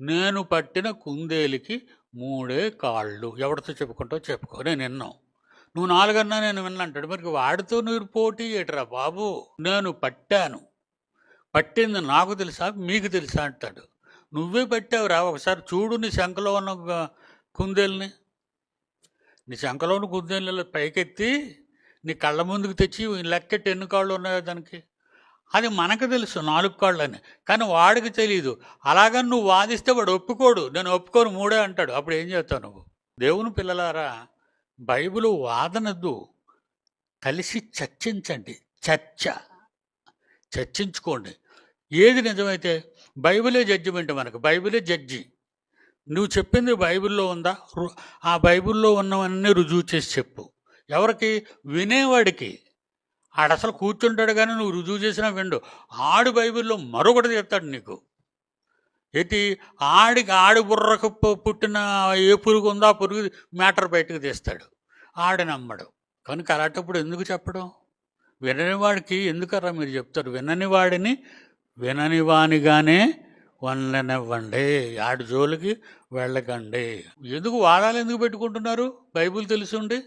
నేను పట్టిన కుందేలికి మూడే కాళ్ళు. ఎవరితో చెప్పుకుంటో చెప్పుకో. నేను విన్నాం. నువ్వు నాలుగన్నా నేను విన్నంటాడు మరి వాడితో నువ్వు పోటీ ఏటరా బాబు? నేను పట్టాను. పట్టింది నాకు తెలుసా మీకు తెలుసా అంటాడు. నువ్వే పట్టావురా. ఒకసారి చూడు నీ శంఖలో ఉన్న కుందేల్ని. నీ శంఖలో ఉన్న కుందేలు పైకెత్తి నీ కళ్ళ ముందుకు తెచ్చి లెక్కెట్టి ఎన్ని కాళ్ళు ఉన్నాయో దానికి? అది మనకు తెలుసు నాలుగు కాళ్ళు అని కానీ వాడికి తెలియదు అలాగని నువ్వు వాదిస్తే వాడు ఒప్పుకోడు. నేను ఒప్పుకోను మూడే అంటాడు. అప్పుడు ఏం చేస్తావు నువ్వు? దేవుని పిల్లలారా బైబిల్ వాదనద్దు. కలిసి చర్చించండి. చర్చ. చర్చించుకోండి. ఏది నిజమైతే బైబిలే జడ్జిమెంట్ మనకు. బైబిలే జడ్జి. నువ్వు చెప్పింది బైబిల్లో ఉందా? ఆ బైబిల్లో ఉన్నవన్నీ రుజువు చేసి చెప్పు. ఎవరికి? వినేవాడికి. ఆడ అసలు కూర్చుంటాడు కానీ నువ్వు రుజువు చేసినా విండు. ఆడు బైబిల్లో మరొకటి చెప్తాడు నీకు. ఏంటి ఆడికి ఆడి బుర్రకు పుట్టిన ఏ పురుగు ఉందో ఆ పురుగు మ్యాటర్ బయటకు తీస్తాడు. ఆడి నమ్మడు. కనుక అలాంటప్పుడు ఎందుకు చెప్పడం? వినని వాడికి ఎందుకరా మీరు చెప్తారు? వినని వాడిని వినని వానిగానే వండనివ్వండి ఆడి జోలికి వెళ్ళకండి. ఎందుకు వాదాలు ఎందుకు పెట్టుకుంటున్నారు? బైబిల్ ఉండి.